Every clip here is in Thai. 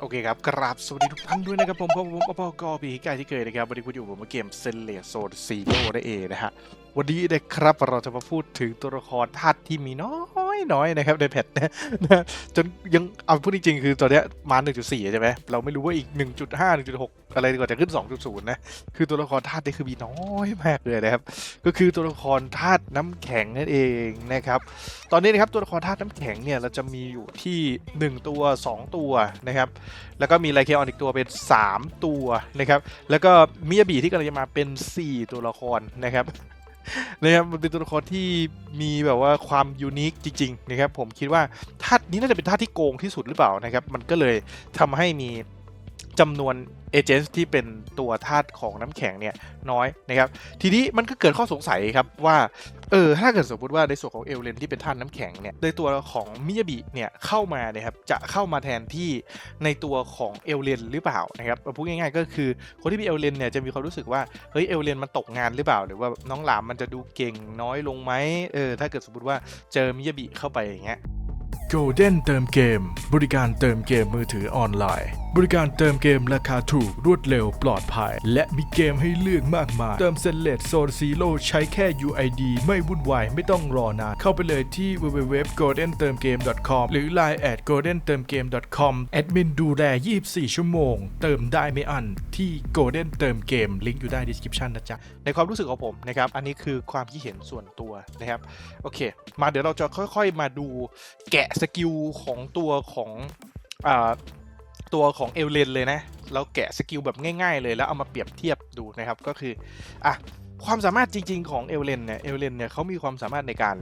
โอเคครับกราบสวัสดีทุกท่านด้วยนะครับผมพบกับผมอปกปีกายที่เกิดนะครับวันนี้คุณอยู่กับเกมเซนเลสโซนซีโร่ได้เองนะฮะวันนี้นะครับเราจะมาพูดถึงตัวละครธาตุที่มีน้อยน้อยนะครับในแพทนะนะจนยังเอาพูดจริงๆคือตอนเนี้ยมา 1.4 ใช่ไหมเราไม่รู้ว่าอีก 1.5 1.6 อะไรดีกว่าจะขึ้น 2.0 นะ คือตัวละครธาตุนี่คือมีน้อยมากเลยนะครับ ก็คือตัวละครธาตุน้ำแข็งนั่นเองนะครับ ตอนนี้นะครับตัวละครธาตุน้ำแข็งเนี่ยเราจะมีอยู่ที่ 1 ตัว 2 ตัวนะครับ แล้วก็มีไลเคออนอีกตัวเป็น 3 ตัวนะครับ แล้วก็มิยาบิที่กำลังจะมาเป็น 4 ตัวละครนะครับนะครับมันเป็นตัวละครที่มีแบบว่าความยูนิคจริง ๆ นะครับ ผมคิดว่าธาตุนี้น่าจะเป็นธาตุที่โกงที่สุดหรือเปล่านะครับ มันก็เลยทำให้มี จำนวนเอเจนต์ที่เป็นตัวธาตุของน้ำแข็งเนี่ยน้อยนะครับ ทีนี้มันก็เกิดข้อสงสัยครับว่าเออถ้าเกิดสมมติว่าในส่วนของเอลเลนที่เป็นธาตุน้ำแข็งเนี่ยโดยตัวของมิยาบิเนี่ยเข้ามาเนี่ยครับจะเข้ามาแทนที่ในตัวของเอลเลนหรือเปล่านะครับพูดง่ายๆก็คือคนที่มีเอลเลนเนี่ยจะมีความรู้สึกว่าเฮ้ยเอลเลนมันตกงานหรือเปล่า หรือว่าน้องหลามมันจะดูเก่งน้อยลงไหมเออถ้าเกิดสมมติว่าเจอมิยาบิเข้าไปอย่างเงี้ย Golden เติมเกม บริการเติมเกมมือถือออนไลน์ บริการเติมเกมราคาถูกรวดเร็วปลอดภัย และมีเกมให้เลือกมากมาย เติมเซนเลตโซนซีโร่ใช้แค่ UID ไม่วุ่นวาย ไม่ต้องรอนาน เข้าไปเลยที่ www.goldentermgame.com หรือ line at goldentermgame.com แอดมินดูแล 24 ชั่วโมง เติมได้ไม่อันที่ Golden เติมเกมลิงก์อยู่ใต้ description นะจ๊ะ ในความรู้สึกของผมนะครับ อันนี้คือความคิดเห็นส่วนตัวนะครับ โอเค มาเดี๋ยวเราจะค่อยๆมาดูแกะสกิลของตัวของอ่า ตัวของเอลเลนเลยนะเราแกะสกิลแบบง่ายๆเลยแล้วเอามาเปรียบเทียบดูนะครับก็คืออะความสามารถจริงๆของเอลเลนเนี่ยเอลเลนเนี่ยเขามีความสามารถในการ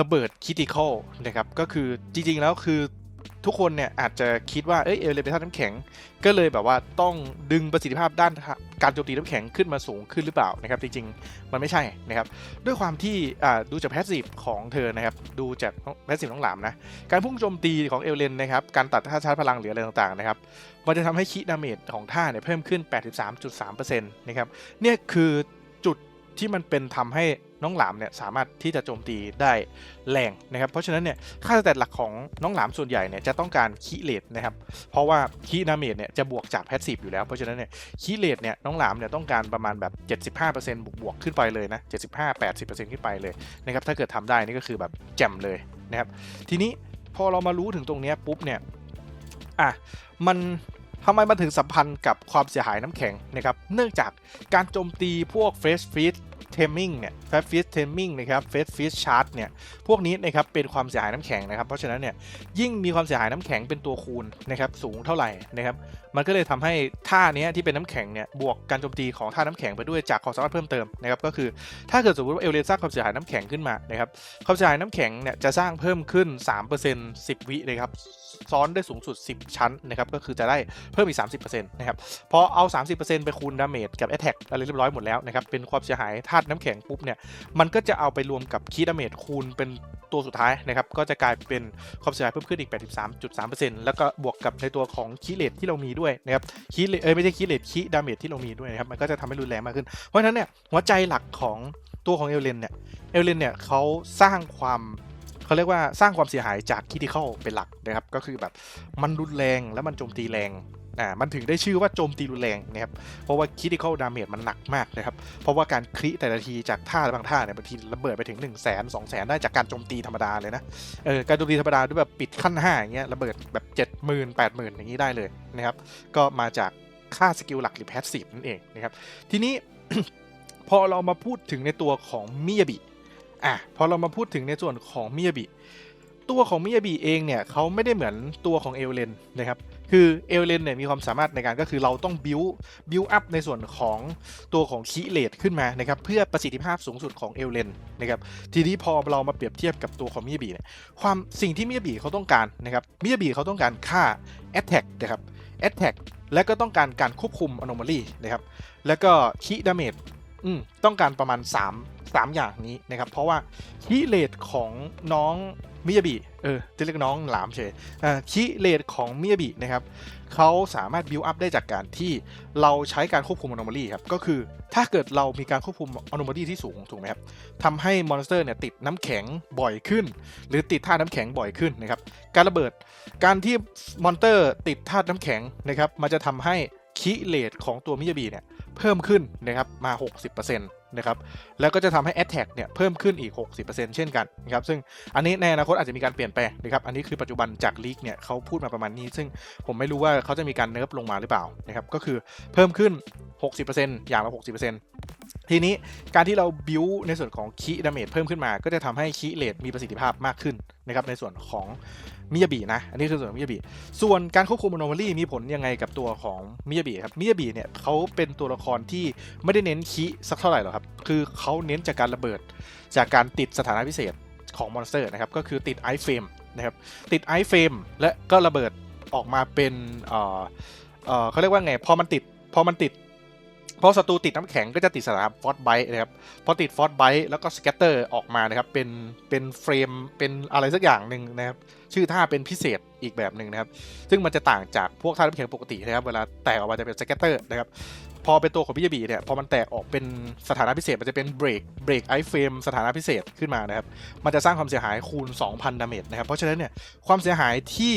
ระเบิดคิติคอลนะครับก็คือจริงๆแล้วคือ ทุกคนเนี่ยอาจจะคิดว่าเอ้ยเอลเลนเป็นธาตุน้ำแข็ง ก็เลยแบบว่าต้องดึงประสิทธิภาพด้านการโจมตีน้ำแข็งขึ้นมาสูงขึ้นหรือเปล่านะครับจริงๆ มันไม่ใช่นะครับด้วยความที่ดูจากแพสซีฟของเธอนะครับดูจากแพสซีฟน้องหลามนะการพุ่งโจมตีของเอลเลนนะครับการตัดท่าชาร์จพลังหรืออะไรต่างๆนะครับมันจะทำให้คิดาเมจของท่าเนี่ยเพิ่มขึ้น 83.3%นะครับเนี่ยคือจุดที่มันเป็นทำให้ น้องหลามเนี่ยสามารถที่จะโจมตีได้แรงนะครับ เพราะฉะนั้นเนี่ยค่าสแตทหลักของน้องหลามส่วนใหญ่เนี่ยจะต้องการคีเลตนะครับ เพราะว่าคีดาเมจเนี่ยจะบวกจากแพสซีฟอยู่แล้ว เพราะฉะนั้นเนี่ยคีเลตเนี่ยน้องหลามเนี่ยต้องการประมาณแบบ 75%บวกบวกขึ้นไปเลยนะ 75-80%ขึ้นไปเลยนะครับ ถ้าเกิดทำได้นี่ก็คือแบบแจ่มเลยนะครับ ทีนี้พอเรามารู้ถึงตรงนี้ปุ๊บเนี่ย อะ มันทำไมมันถึงสัมพันธ์กับความเสียหายน้ำแข็งนะครับ เนื่องจากการโจมตีพวก f a c e f e e d Taming เนี่ย f a c e f e e d Taming นะครับ f a c e f e e d Charge เนี่ยพวกนี้นะครับเป็นความเสียหายน้ำแข็งนะครับ เพราะฉะนั้นเนี่ยยิ่งมีความเสียหายน้ำแข็งเป็นตัวคูณนะครับสูงเท่าไหร่นะครับมันก็เลยทำให้ท่าเนี้ยที่เป็นน้ำแข็งเนี่ยบวกการโจมตีของท่าน้ำแข็งไปด้วยจากความสามารถเพิ่มเติมนะครับก็คือถ้าเกิดสมมติว่าเอลเลนสร้างความเสียหายน้ำแข็งขึ้นมานะครับความเสียหายน้ำแข็งเนี่ยจะสร้างเพิ่มขึ้น 3% 10 วินะครับซ้อนได้สูงสุด 10 ชั้นนะครับก็คือจะได้เพิ่มอีก 30%นะครับพอเอา 30%ไปคูณดาเมจกับ a t t a c k อะไรเรียบร้อยหมดแล้วนะครับเป็นความเสียหายธาตุน้ำแข็งปุ๊บเนี่ยมันก็จะเอาไปรวมกับคีดาเมจคูณเป็นตัวสุดท้ายนะครับก็จะกลายเป็นความเสียหายเพิ่มขึ้นอีก 83.3%แล้วก็บวกกับในตัวของคีเลตที่เรามีด้วยนะครับคีเลเอ้ยไม่ใช่คีเลตคีดาเมจที่เรามีด้วยนะครับมันก็จะทำให้รุนแรงมากขึ้น เพราะฉะนั้นเนี่ยหัวใจหลักของตัวของเอลเลนเนี่ยเอลเลนเนี่ยเขาสร้างความเขาเรียกว่าสร้างความเสียหายจากคิติคอลเป็นหลักนะครับ ก็คือแบบมันรุนแรงแล้วมันโจมตีแรง อ่ามันถึงได้ชื่อว่าโจมตีรุนแรงนะครับเพราะว่าคิติคอลดาเมจมันหนักมากนะครับเพราะว่าการคริแต่ละทีจากท่าบางท่าเนี่ยบางทีระเบิดไปถึง1นึ่งแสนสองแสนได้จากการโจมตีธรรมดาเลยนะเออการโจมตีธรรมดาด้วยแบบปิดขั้น5อย่างเงี้ยระเบิดแบบ 7 0 0 0 0 8 0 0 0 0 อย่างนี้ได้เลยนะครับก็มาจากค่าสกิลหลักหรือแพสซีฟนั่นเองนะครับทีนี้พอเรามาพูดถึงในตัวของมิยาบิอะพอเรามาพูดถึงในส่วนของมิยาบิ ตัวของมิยาบิเองเนี่ยเขาไม่ได้เหมือนตัวของเอลเลนนะครับคือเอลเลนเนี่ยมีความสามารถในการก็คือเราต้องบิวบิวอัพในส่วนของตัวของคีเลตขึ้นมานะครับเพื่อประสิทธิภาพสูงสุดของเอลเลนนะครับทีนี้พอเรามาเปรียบเทียบกับตัวของมิยาบิเนี่ยความสิ่งที่มิยาบิเขาต้องการนะครับมิยาบิเขาต้องการค่า attack นะครับ attack และก็ต้องการการควบคุม anomaly นะครับแล้วก็คีดาเมจอืมต้องการประมาณ 3 3 อย่างนี้นะครับเพราะว่าคีเลตของน้อง มิยาบิเออจะเรียกน้องหลามเฉยอ่าคิเลทของมิยาบินะครับเขาสามารถบิวอัพได้จากการที่เราใช้การควบคุมอ n o ม a ลีครับ ก็คือถ้าเกิดเรามีการควบคุมอ n o ม a ลีที่สูงถูกไหมครับทำให้มอนสเตอร์เนี่ยติดน้ำแข็งบ่อยขึ้น หรือติดท่าตุน้ำแข็งบ่อยขึ้นนะครับ การระเบิดการที่มอนสเตอร์ติดธาตุน้ำแข็งนะครับ มันจะทำให้คิเลทของตัวมิยาบิเนี่ยเพิ่มขึ้นนะครับมา 60%นะครับ แล้วก็จะทำให้ Attack เนี่ยเพิ่มขึ้นอีก 60%เช่นกันนะครับ ซึ่งอันนี้ในอนาคตอาจจะมีการเปลี่ยนแปลงนะครับ อันนี้คือปัจจุบันจากลีกเนี่ยเขาพูดมาประมาณนี้ ซึ่งผมไม่รู้ว่าเขาจะมีการเนิร์ฟลงมาหรือเปล่านะครับ ก็คือเพิ่มขึ้น 60%อย่างละ 60%ทีนี้การที่เราบิวในส่วนของคีดาเมจเพิ่มขึ้นมา ก็จะทำให้คีเลทมีประสิทธิภาพมากขึ้นนะครับในส่วนของ มิยาบินะ อันนี้คือส่วนมิยาบิ ส่วนการควบคุมโนมาลีมีผลยังไงกับตัวของมิยาบิครับ มิยาบิเนี่ยเขาเป็นตัวละครที่ไม่ได้เน้นคีสักเท่าไหร่หรอกครับ คือเขาเน้นจากการระเบิด จากการติดสถานะพิเศษของมอนสเตอร์นะครับ ก็คือติดไอเฟมนะครับ ติดไอเฟมและก็ระเบิดออกมาเป็น เอ่อ เอ่อเขาเรียกว่าไง พอมันติด พอมันติด พอศัตรูติดน้ำแข็งก็จะติดสถานะฟอสไบต์นะครับพอติดฟอสไบต์แล้วก็สแกตเตอร์ออกมานะครับเป็นเป็นเฟรมเป็นอะไรสักอย่างหนึ่งนะครับชื่อท่าเป็นพิเศษอีกแบบหนึ่งนะครับ ซึ่งมันจะต่างจากพวกท่าน้ำแข็งปกตินะครับ เวลาแตกออกมาจะเป็นสแกตเตอร์นะครับพอเป็นตัวของพิยบีเนี่ยพอมันแตกออกเป็นสถานะพิเศษมันจะเป็นเบรกเบรกไอเฟรมสถานะพิเศษขึ้นมานะครับ มันจะสร้างความเสียหายคูณ 2,000 ดาเมจนะครับ เพราะฉะนั้นเนี่ยความเสียหายที่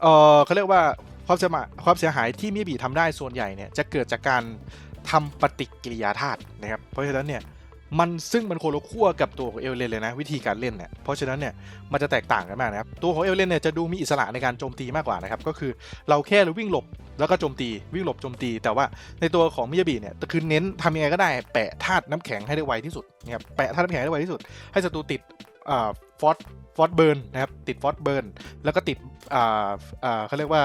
เออเขาเรียกว่าความเสียหายความเสียหายที่มิบีทำได้ส่วนใหญ่เนี่ยจะเกิดจากการ ทำปฏิกิริยาธาตุนะครับ เพราะฉะนั้นเนี่ยมันซึ่งมันโคนละขั้วกับตัวของเอลเลนเลยนะวิธีการเล่นเนี่ยเพราะฉะนั้นเนี่ยมันจะแตกต่างกันมากนะครับตัวของเอลเลนเนี่ยจะดูมีอิสระในการโจมตีมากกว่านะครับก็คือเราแค่วิ่งหลบแล้วก็โจมตีวิ่งหลบโจมตี แต่ว่าในตัวของมิยาบิเนี่ยคือเน้นทำยังไงก็ได้แปะธาตุน้ำแข็งให้ได้ไวที่สุดนะครับแปะธาตุน้ำแข็งให้ได้ไวที่สุด ให้ศัตรูติดฟอสฟอสเบิร์นนะครับติดฟอสเบิร์นแล้วก็ติดเขาเรียกว่า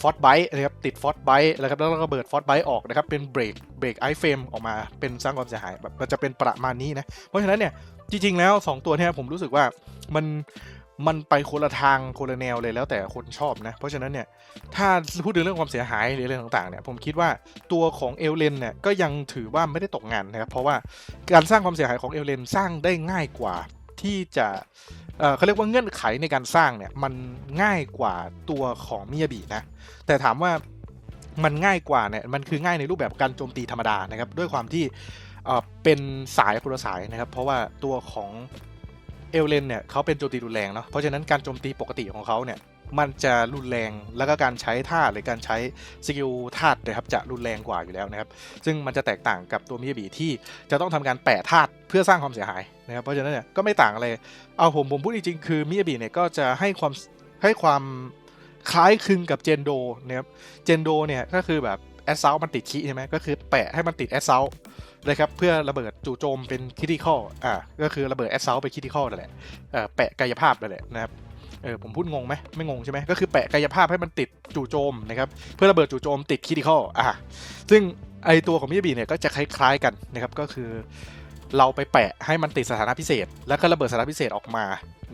ฟอสไบต์นะครับติดฟอสไบต์แล้วครับแล้วก็เบิดฟอสไบต์ออกนะครับเป็นเบรกเบรกไอเฟรมออกมาเป็นสร้างความเสียหายแบบมันจะเป็นประมาณนี้นะ เพราะฉะนั้นเนี่ยจริง ๆ แล้ว 2 ตัวเนี้ผมรู้สึกว่ามันมันไปคนละทางคนละแนวเลยแล้วแต่คนชอบนะ เพราะฉะนั้นเนี่ยถ้าพูดถึงเรื่องความเสียหายหรือเรื่องต่างๆเนี่ยผมคิดว่าตัวของเอลเลนเนี่ยก็ยังถือว่าไม่ได้ตกงานนะครับเพราะว่าการสร้างความเสียหายของเอลเลนสร้างได้ง่ายกว่า ที่จะเเขาเรียกว่าเงื่อนไขในการสร้างเนี่ยมันง่ายกว่าตัวของมิยาบินะ แต่ถามว่ามันง่ายกว่าเนี่ยมันคือง่ายในรูปแบบการโจมตีธรรมดานะครับ ด้วยความที่เเป็นสายคนละสายนะครับ เพราะว่าตัวของเอลเลนเนี่ยเขาเป็นโจมตีรุนแรงเนาะเพราะฉะนั้นการโจมตีปกติของเขาเนี่ยมันจะรุนแรงแล้วก็การใช้ท่าหรือการใช้สกิลธาตุนะครับจะรุนแรงกว่าอยู่แล้วนะครับ ซึ่งมันจะแตกต่างกับตัวมิยาบิที่จะต้องทำการแปะธาตุ เพื่อสร้างความเสียหายนะครับเพราะฉะนั้นเนี่ยก็ไม่ต่างอะไรเอาผมผมพูดจริงๆคือมิยาบิเนี่ยก็จะให้ความให้ความคล้ายคลึงกับเจนโดนะครับเจนโดเนี่ยก็คือแบบแอดเซลมันติดคีใช่ไหมก็คือแปะให้มันติดแอดเซลนะครับเพื่อระเบิดจู่โจมเป็นคิติคอลอ่าก็คือระเบิดแอดเซลเป็นคิติคอลนั่นแหละเอ่อแปะกายภาพนั่นแหละนะครับเออผมพูดงงไหมไม่งงใช่ไหมก็คือแปะกายภาพให้มันติดจู่โจมนะครับเพื่อระเบิดจู่โจมติดคิติคอลอ่าซึ่งไอตัวของมิยาบิเนี่ยก็จะคล้ายๆกันนะครับก็คือ เราไปแปะให้มันติดสถานะพิเศษ แล้วก็ระเบิดสถานะพิเศษออกมา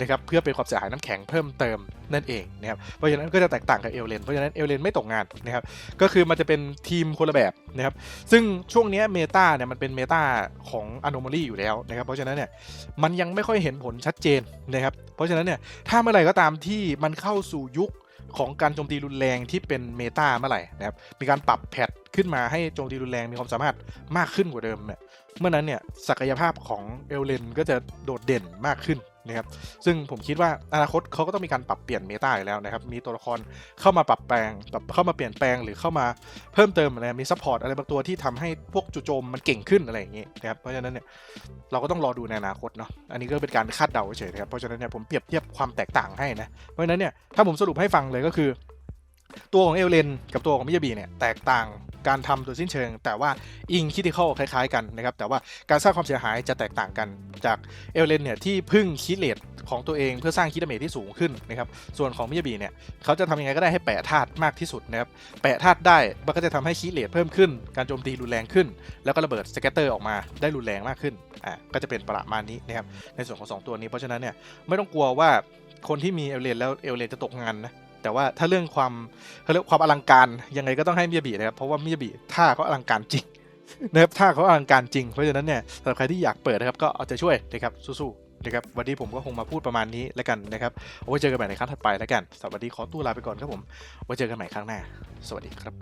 นะครับเพื่อเป็นความเสียหายน้ำแข็งเพิ่มเติมนั่นเองนะครับเพราะฉะนั้นก็จะแตกต่างกับเอลเลนเพราะฉะนั้นเอลเลนไม่ตกงานนะครับก็คือมันจะเป็นทีมคนละแบบนะครับซึ่งช่วงนี้เมตาเนี่ยมันเป็นเมตาของอ n o m a l y อยู่แล้วนะครับเพราะฉะนั้นเนี่ยมันยังไม่ค่อยเห็นผลชัดเจนนะครับเพราะฉะนั้นเนี่ยถ้าเมื่อไหร่ก็ตามที่มันเข้าสู่ยุค ของการโจมตีรุนแรงที่เป็นเมตาเมื่อไหร่นะครับ มีการปรับแพทขึ้นมาให้โจมตีรุนแรงมีความสามารถมากขึ้นกว่าเดิมเนี่ย เมื่อนั้นเนี่ยศักยภาพของเอลเลนก็จะโดดเด่นมากขึ้น นะครับซึ่งผมคิดว่าอนาคตเขาก็ต้องมีการปรับเปลี่ยนเมตาอยู่แล้วนะครับมีตัวละครเข้ามาปรับแปลงแบบเข้ามาเปลี่ยนแปลงหรือเข้ามาเพิ่มเติมอะไรมีซัพพอร์ตอะไรบางตัวที่ทำให้พวกจู่โจมมันเก่งขึ้นอะไรอย่างงี้นะครับเพราะฉะนั้นเนี่ยเราก็ต้องรอดูในอนาคตเนาะอันนี้ก็เป็นการคาดเดาเฉยๆนะครับเพราะฉะนั้นเนี่ยผมเปรียบเทียบความแตกต่างให้นะเพราะฉะนั้นเนี่ยถ้าผมสรุปให้ฟังเลยก็คือ ตัวของเอลเลนกับตัวของมิยาบีเนี่ยแตกต่าง การทำโดยสิ้นเชิง แต่ว่าอิงคิติคอลคล้ายๆกันนะครับ แต่ว่าการสร้างความเสียหายจะแตกต่างกันจากเอลเลนเนี่ยที่พึ่งคิเลทของตัวเองเพื่อสร้างคิดเมจที่สูงขึ้นนะครับ ส่วนของมิยาบีเนี่ยเขาจะทำยังไงก็ได้ให้แปะธาตุมากที่สุดนะครับ แปะธาตุได้มันก็จะทำให้คิเลทเพิ่มขึ้น การโจมตีรุนแรงขึ้น แล้วก็ระเบิดสแกตเตอร์ออกมาได้รุนแรงมากขึ้น อ่า ก็จะเป็นประมาณนี้นะครับ ในส่วนของสองตัวนี้ เพราะฉะนั้นเนี่ยไม่ต้องกลัวว่าคนที่มีเอลเลนแล้วเอลเลนจะตกงานนะ แต่ว่าถ้าเรื่องความเรื่องความอลังการยังไงก็ต้องให้มิยาบินะครับเพราะว่ามิยาบิท่าเขาอลังการจริงนะครับท่าเขาอลังการจริงเพราะฉะนั้นเนี่ยสำหรับใครที่อยากเปิดนะครับก็เอาใจช่วยนะครับสู้ๆนะครับวันนี้ผมก็คงมาพูดประมาณนี้แล้วกันนะครับเอาไว้เจอกันใหม่ในครั้งถัดไปแล้วกันสวัสดีขอตัวลาไปก่อนครับผมไว้เจอกันใหม่ครั้งหน้า สวัสดีครับ